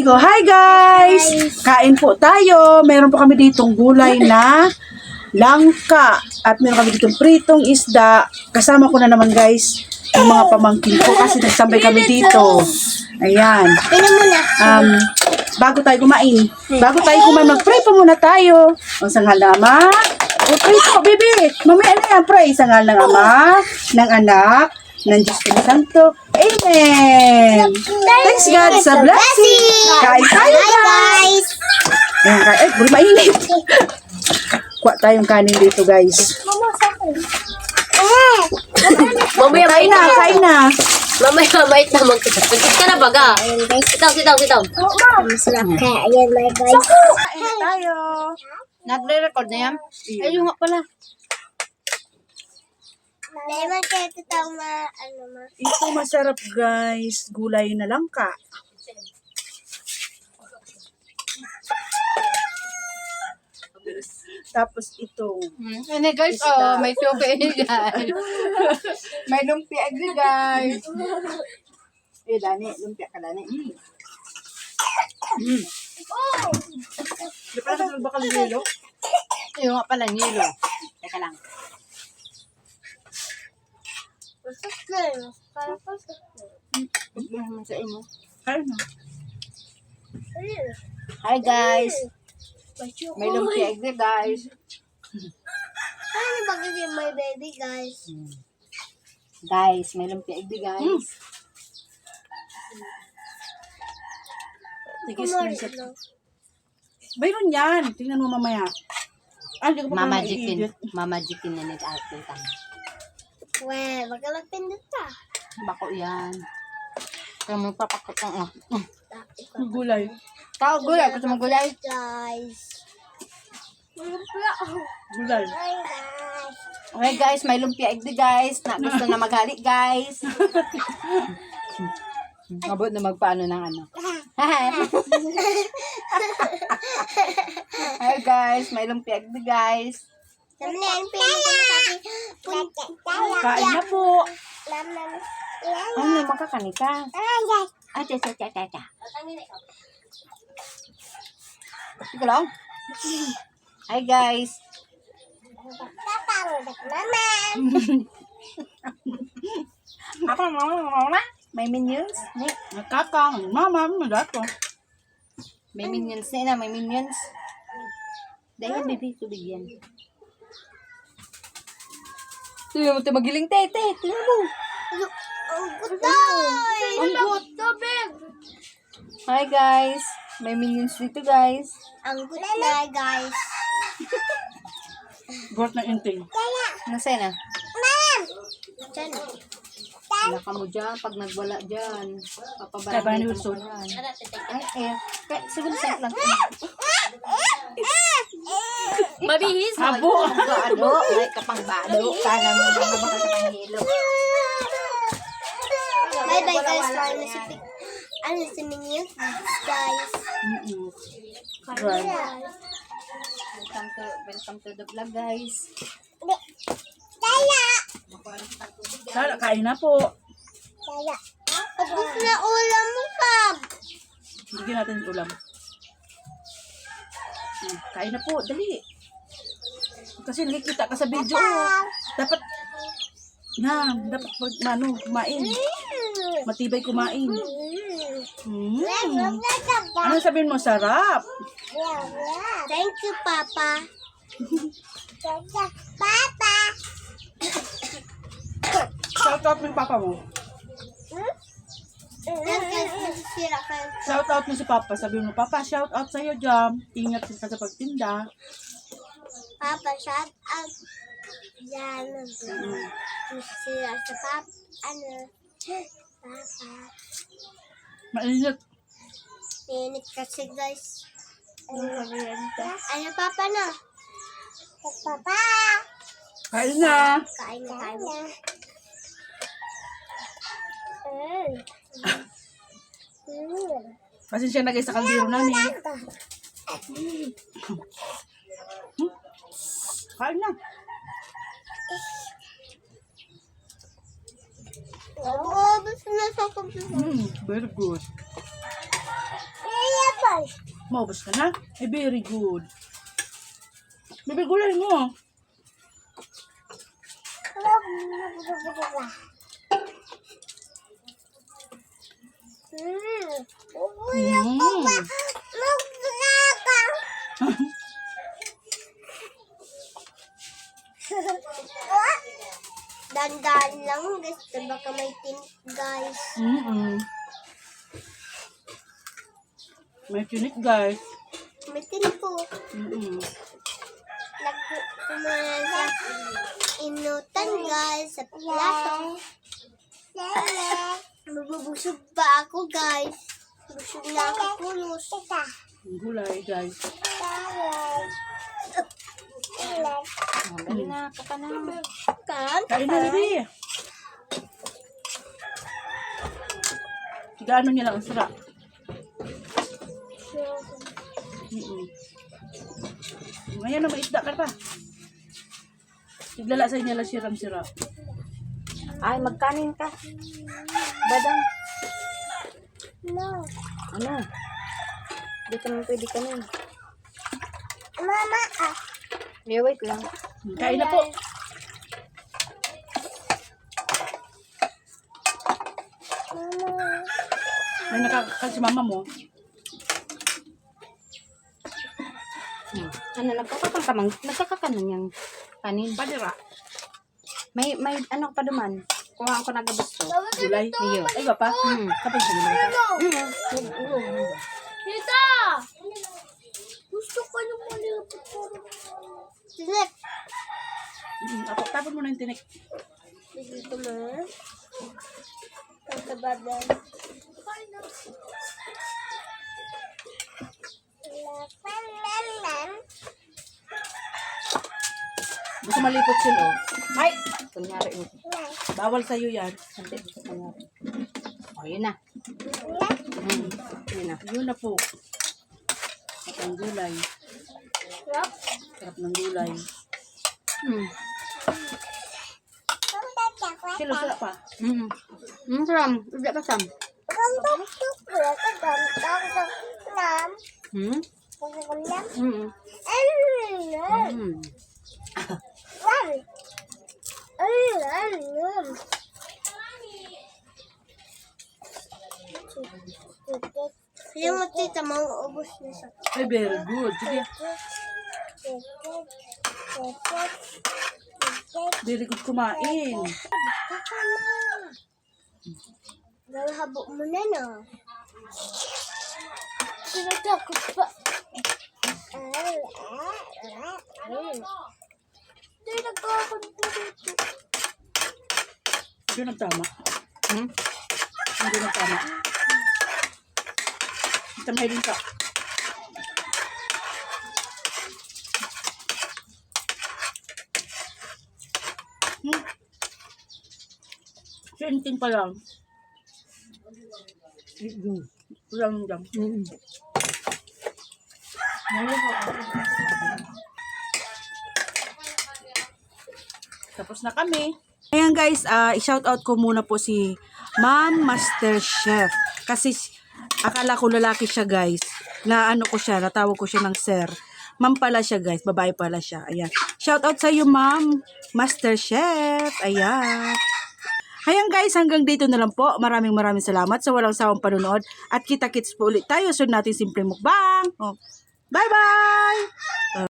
Go, Hi guys! Kain po tayo. Meron po kami ditong gulay na langka. At meron kami ditong pritong isda. Kasama ko na naman guys yung mga pamangkin ko kasi nagsambay kami dito. Ayan. Um, bago tayo kumain. Bago tayo kumain, mag-pray po muna tayo. Ang sangal na ama. O, pray po, baby. Mamaya na yan, pray. Sangal ng ama, ng anak, ng Diyos ko Santo. Amen. Thanks God sa blessing. Kain tayo Hi guys. Ayan, kain. Eh, buri mainit. Kuha tayong kanin dito guys. Eh! Mamaya Kain na, kain na. Mamaya mait na magkita. Magkita ka na baga. Sitaw, sitaw, sitaw. Masarap ka. Ayan my guys. Kain tayo. Nagre-record na yan? Ayun nga pala. Lemon kaya ito ma... Ano ma... Ito masarap guys. Gulay na langka. Tapos ito. Ano guys, oh, may choke ini guys. May lumpia agri guys. Eh, dani. Lumpia ka dani. Mm. Mm. Di pa na bakal nilo. Ayun nga pala, nilo. Teka lang. Parang masarap ka. Huwag mo sa imo. Kain na. Hi guys. May chocolate. May lumpia egg guys. Ano ba kasi my baby guys? Guys, may lumpia egg guys. Sige, Kumari screenshot. no? Mayroon yan. Tingnan mo mamaya. Ah, hindi ko pa Mama Jikin. Mama Jikin na nag-arte ka. Weh, magkalapindot ka. Bako yan. Kaya mo papakot ang ah. Gulay. Tao gulay, gusto mo gulay? Guys. Lumpia. Gulay. Hi guys. Okay guys, may lumpia egg guys. Na gusto na maghalik guys. Abot na magpaano ng ano. Hi guys, may lumpia egg guys. Sabi na yung pinakasabi. Punta. Kain na po. Lam lam. Ano, makakani ka? Ay, ay. Ah, tsa, tsa, tsa, tsa, tsa. Ito lang. Hi guys. Papangudak mama. Ako na mama, mama. May minions? Ni. Nakakang. Mama, madato. May minions na na, may minions. Dahil baby, tubig yan. Tingnan mo ito magiling tete. Tingnan mo. Ang gutay. Ang. Tubig. Hi guys. May minions dito guys. Ang gutay guys. Got na inting. Nasay na? Ma'am. Diyan. Wala ka mo dyan. Pag nagwala dyan. Papabarangay ka mo dyan. Ay, eh. Kaya, siguro sa lang. Mabihis. Abo. Bado. Ay, kapang bado. Kana mo mga baka kapang hilo. Bye bye guys. Ano si Pic? Ano si Minions? Guys. Right. Welcome to, welcome to the vlog guys. Daya. Sala, kain na po. Daya. Tapos na ulam mo, Kab. Bigyan natin ulam. Hmm, Kain na po, dali. Kasi nakikita ka sa video. Dapat, na, dapat pag, ano, kumain. Matibay kumain. Hmm. Ano sabihin mo? Sarap. Thank you, Papa. Papa. Shout out mo yung papa mo. Ka. Shout out mo si papa. Sabihin mo, papa, shout out sa'yo, Jam. Ingat ka sa pagtinda. Papa, shout out. Yan. Nasisira sa pap. Ano? Papa. Mainit. Init kasi, guys. Ano, Papa, na? Papa. Kain na. Kain na tayo. Mm. Mm. Pasensya na guys sa kaldero namin. Kain na. Oh, basta nasa computer. Very good. Maubos ka na? Eh, very good. Hmm. Mm. Dandan lang guys. Baka may tinik guys. Mm-mm. May tinik, guys. May tinik po. Mm-mm. Nagkumanan sa inutan guys. Sa plato. Mabubusog pa ako guys. Busog na ako pulos. Gulay, guys. Oh, dali na, kaka na. Kan? Kain na, Bibi. Gaano niya lang ang sarap. Mm-mm. Ngayon na maisda ka pa. Tiglala sa inyo lang siram-sirap. Ay, magkanin ka. Badang. No. Ano? Ka naman pwede kanin. Mama ah. Yeah, wait lang. Kain na po. Mama. May nakakakal si mama mo. Hmm. Ano, nagkakakan ka man. Nagkakakan na niyang kanin. Padira. May, may, ano pa duman? Kuha ko na gabusto. Gulay. Iyo. Ay, ba pa? Hmm. Kapag sinunod ka. Mm. Tita! Gusto ko yung malipot ko. Silip. Mm, Tapos tapon mo na yung tinik. Dito mo. Tatabadan. Gusto malipot sila. oh. Ay! Kunyari mo. Bawal sa'yo yan. Hindi, kunyari. O, yun na. Hmm. Yun na. Yun na po. At ang gulay. Sarap ng gulay. Hmm. Silo, sarap pa. Hmm. Hmm, Sam. Udah pa, Sam. Hmm? Hmm. Hmm. Yung mo tita, mauubos na siya. Ay, very good. Sige. Very good kumain. Lalahabo mo na no. Sinatakot pa. Hindi nagkakot na dito. Yun ang tama. Hmm? Hindi ang tama. Tamay din ka. Sinting pa lang. Kulang lang. Hmm. Tapos na kami. Ayan guys, ah i-shout out ko muna po si Ma'am Master Chef. Kasi akala ko lalaki siya guys. Na ano ko siya, natawag ko siya ng sir. Ma'am pala siya guys, babae pala siya. Ayan. Shout out sa iyo Ma'am Master Chef. Ayan. Ayan guys, hanggang dito na lang po. Maraming maraming salamat sa walang sawang panonood. At kita-kits po ulit tayo. Sunod natin simple mukbang. Oh. Bye-bye!